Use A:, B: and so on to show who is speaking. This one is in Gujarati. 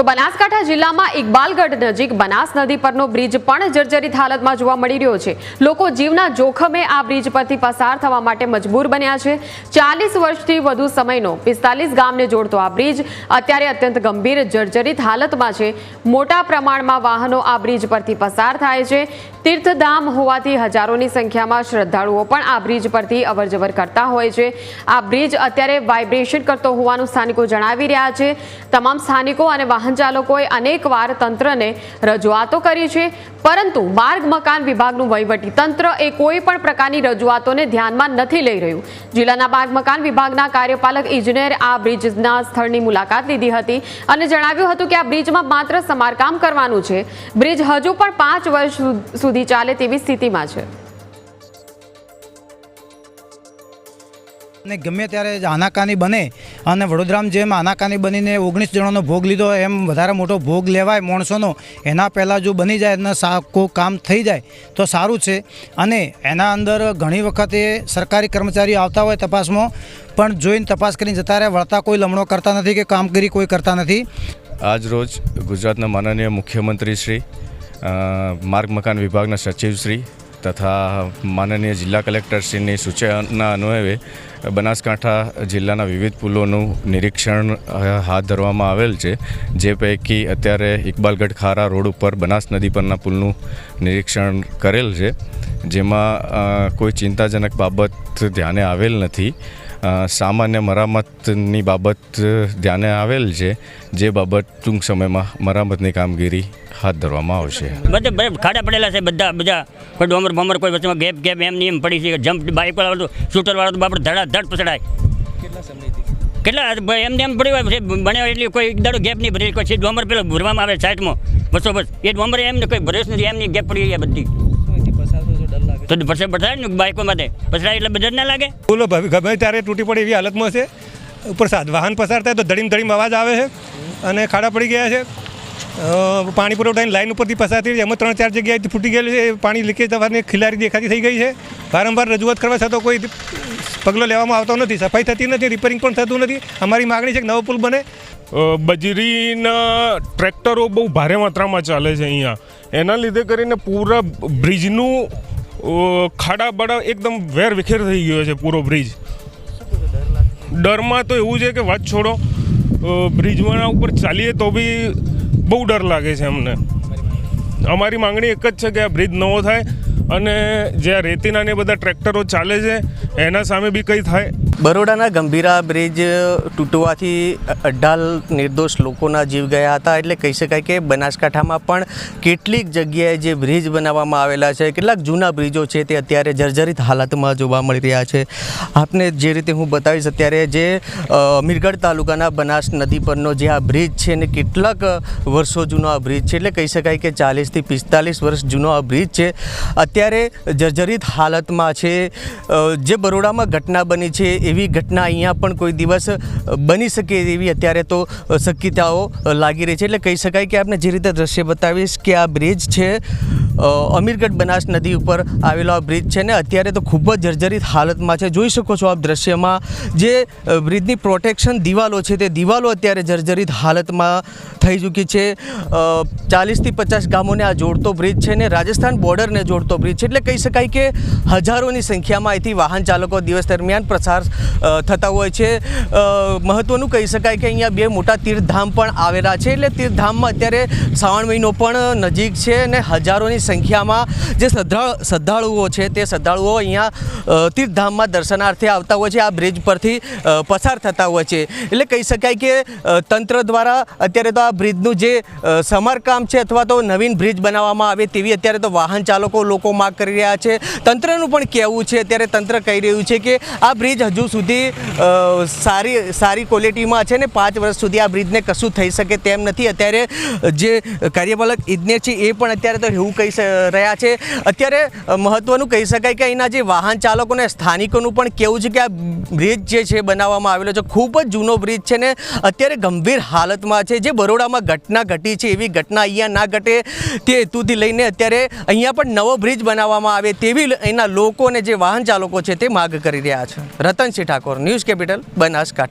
A: તો બનાસકાંઠા જિલ્લામાં ઇકબાલગઢ નજીક બનાસ નદી પરનો બ્રિજ પણ જર્જરિત હાલતમાં જોવા મળી રહ્યો છે. લોકો જીવના જોખમે આ બ્રિજ પરથી પસાર થવા માટે મજબૂર બન્યા છે. ચાલીસ વર્ષથી વધુ સમયનો પિસ્તાલીસ ગામને જોડતો આ બ્રિજ અત્યારે અત્યંત ગંભીર જર્જરિત હાલતમાં છે. મોટા પ્રમાણમાં વાહનો આ બ્રિજ પરથી પસાર થાય છે. તીર્થધામ હોવાથી હજારોની સંખ્યામાં શ્રદ્ધાળુઓ પણ આ બ્રિજ પરથી અવરજવર કરતા હોય છે. આ બ્રિજ અત્યારે વાઇબ્રેશન કરતો હોવાનું સ્થાનિકો જણાવી રહ્યા છે. તમામ સ્થાનિકો અને વાહન ચાલકોએ અનેકવાર તંત્રને રજૂઆતો કરી છે. પરંતુ માર્ગ મકાન વિભાગનું વહીવટી તંત્ર એ કોઈ પણ પ્રકારની રજૂઆતોને ધ્યાનમાં નથી લઈ રહ્યું. જિલ્લાના માર્ગ મકાન વિભાગના કાર્યપાલક ઇજનેર આ બ્રિજના સ્થળની મુલાકાત લીધી હતી અને જણાવ્યું હતું કે આ બ્રિજમાં માત્ર સમારકામ કરવાનું છે. બ્રિજ હજુ પણ પાંચ વર્ષ સુધી ચાલે તેવી સ્થિતિમાં છે.
B: ને ગમે ત્યારે આનાકાની બને અને વડોદરામાં જેમ આનાકાની બનીને ઓગણીસ જણાનો ભોગ લીધો એમ વધારે મોટો ભોગ લેવાય માણસોનો. એના પહેલાં જો બની જાય અને કોઈ કામ થઈ જાય, તો સારું છે. અને એના અંદર ઘણી વખતે સરકારી કર્મચારીઓ આવતા હોય તપાસમાં, પણ જોઈને તપાસ કરીને જતા રહે, વળતા કોઈ લમણો કરતા નથી કે કામગીરી કોઈ કરતા નથી.
C: આજ રોજ ગુજરાતના માનનીય મુખ્યમંત્રી શ્રી માર્ગ મકાન વિભાગના સચિવશ્રી તથા માનનીય જિલ્લા કલેક્ટરશ્રીની સૂચના અન્વયે બનાસકાંઠા જિલ્લાના વિવિધ પુલોનું નિરીક્ષણ હાથ ધરવામાં આવેલ છે. જે પૈકી અત્યારે ઇકબાલગઢ ખારા રોડ ઉપર બનાસ નદી પરના પુલનું નિરીક્ષણ કરેલ છે. જેમાં કોઈ ચિંતાજનક બાબત ધ્યાને આવેલ નથી. સામાન્ય મરામતની બાબત ધ્યાને આવેલ છે જે બાબત ટૂંક સમયમાં મરામતની કામગીરી હાથ ધરવામાં આવશે.
D: બધે બધે ખાડા પડેલા છે બધા બધા. કોઈ ડોમર બોમર કોઈ વચ્ચેમાં ગેપ ગેપ એમ ની એમ પડી છે. જમ્પ બાઇક વાળા તો શૂટર વાળા તો બાપડ ધડા ધડ પછડાય. કેટલા ભાઈ એમને એમ પડ્યું હોય બને એટલે કોઈ એક દાડો ગેપ નહીં ભરેલી. કોઈ છે ડોમર પેલો ભરવામાં આવે સાઈડમાં. બસો બસ. એ ડોમર એમને કોઈ ભરેશ નથી એમની ગેપ પડી ગઈ બધી. તો પછી પછડાય ને બાઇકો માટે? પછડાય એટલે બજાર ના લાગે?
E: બોલો ભ- ગમે ત્યારે તૂટી પડે એવી હાલતમાં છે. ઉપર સાદ વાહન પસાર થાય તો ધડીમ ધડીમ અવાજ આવે છે અને ખાડા પડી ગયા છે. પાણી પુરવઠાની લાઈન ઉપરથી પસાર થઈ એમાં ત્રણ ચાર જગ્યાએથી ફૂટી ગયેલું છે. પાણી લીકેજ થવાની ખિલારી દેખાતી થઈ ગઈ છે. વારંવાર રજૂઆત કરવા છતાં કોઈ પગલો લેવામાં આવતો નથી. સફાઈ થતી નથી રિપેરિંગ પણ થતું નથી. અમારી માગણી છે કે નવો પુલ બને.
F: બજરીના ટ્રેક્ટરો બહુ ભારે માત્રામાં ચાલે છે અહીંયા. એના લીધે કરીને પૂરા બ્રિજનું ખાડા બડા એકદમ વેર વિખેર થઈ ગયો છે પૂરો બ્રિજ. ડરમાં તો એવું છે કે વાત છોડો બ્રિજવાળા ઉપર ચાલીએ તો બી બહુ ડર લાગે છે અમને. અમારી માંગણી એક જ છે કે આ બ્રિજ નવો થાય અને જે રેતીના ને બધા ટ્રેક્ટરો ચાલે છે, એના સામે બી કંઈ થાય.
G: બરોડાના ગંભીરા બ્રિજ તૂટવાથી અઢાર નિર્દોષ લોકોના જીવ ગયા હતા. એટલે કહી શકાય કે બનાસકાંઠામાં પણ કેટલીક જગ્યાએ જે બ્રિજ બનાવવામાં આવેલા છે, કેટલાક જૂના બ્રિજો છે તે અત્યારે જર્જરિત હાલતમાં જોવા મળી રહ્યા છે. આપને જે રીતે હું બતાવીશ અત્યારે જે મીરગઢ તાલુકાના બનાસ નદી પરનો જે આ બ્રિજ છે ને કેટલાક વર્ષો જૂનો આ બ્રિજ છે, એટલે કહી શકાય કે ચાલીસથી પિસ્તાલીસ વર્ષ જૂનો આ બ્રિજ છે. અત્યારે જર્જરિત હાલતમાં છે. જે બરોડામાં ઘટના બની છે એવી ઘટના અહીંયા પણ કોઈ દિવસ બની શકે એવી અત્યારે તો શક્યતાઓ લાગી રહી છે. એટલે કહી શકાય કે આપણે જે રીતે દ્રશ્ય બતાવીશ કે આ બ્રિજ છે અમીરગઢ બનાસ નદી ઉપર આવેલો આ બ્રિજ છે ને અત્યારે તો ખૂબ જ જર્જરિત હાલતમાં છે. જોઈ શકો છો આપ દ્રશ્યમાં જે બ્રિજની પ્રોટેક્શન દિવાલો છે તે દિવાલો અત્યારે જર્જરિત હાલતમાં થઈ ચૂકી છે. ચાલીસથી પચાસ ગામોને આ જોડતો બ્રિજ છે ને રાજસ્થાન બોર્ડરને જોડતો બ્રિજ છે. એટલે કહી શકાય કે હજારોની સંખ્યામાં અહીંથી વાહન ચાલકો દિવસ દરમિયાન પ્રસાર થતા હોય છે. મહત્ત્વનું કહી શકાય કે અહીંયા બે મોટા તીર્થધામ પણ આવેલા છે. એટલે તીર્થધામમાં અત્યારે શ્રાવણ મહિનો પણ નજીક છે અને હજારોની સંખ્યામાં જે શ્રદ્ધાળુ શ્રદ્ધાળુઓ છે તે શ્રદ્ધાળુઓ અહીંયા તીર્થધામમાં દર્શનાર્થે આવતા હોય છે. આ બ્રિજ પરથી પસાર થતા હોય છે. એટલે કહી શકાય કે તંત્ર દ્વારા અત્યારે તો આ બ્રિજનું જે સમારકામ છે અથવા તો નવીન બ્રિજ બનાવવામાં આવે તેવી અત્યારે તો વાહન ચાલકો લોકો માગ કરી રહ્યા છે. તંત્રનું પણ કહેવું છે. અત્યારે તંત્ર કહી રહ્યું છે કે આ બ્રિજ હજુ સુધી સારી સારી ક્વોલિટીમાં છે ને પાંચ વર્ષ સુધી આ બ્રિજને કશું થઈ શકે તેમ નથી. અત્યારે જે કાર્યપાલક ઇજનેર છે એ પણ અત્યારે તો એવું કહી રહ્યા છે. અત્યારે મહત્ત્વનું કહી શકાય કે અહીંના જે વાહન ચાલકોને સ્થાનિકોનું પણ કેવું છે કે આ બ્રિજ જે છે બનાવવામાં આવેલો છે, ખૂબ જ જૂનો બ્રિજ છે ને અત્યારે ગંભીર હાલતમાં છે. જે બરોડામાં ઘટના ઘટી છે, એવી ઘટના અહીંયા ના ઘટે તે હેતુથી લઈને અત્યારે અહીંયા પણ નવો બ્રિજ બનાવવામાં આવે તેવી અહીંના લોકો અને જે વાહન ચાલકો છે તે માગ કરી રહ્યા છે. Ratansinh Thakor news capital Banaskantha.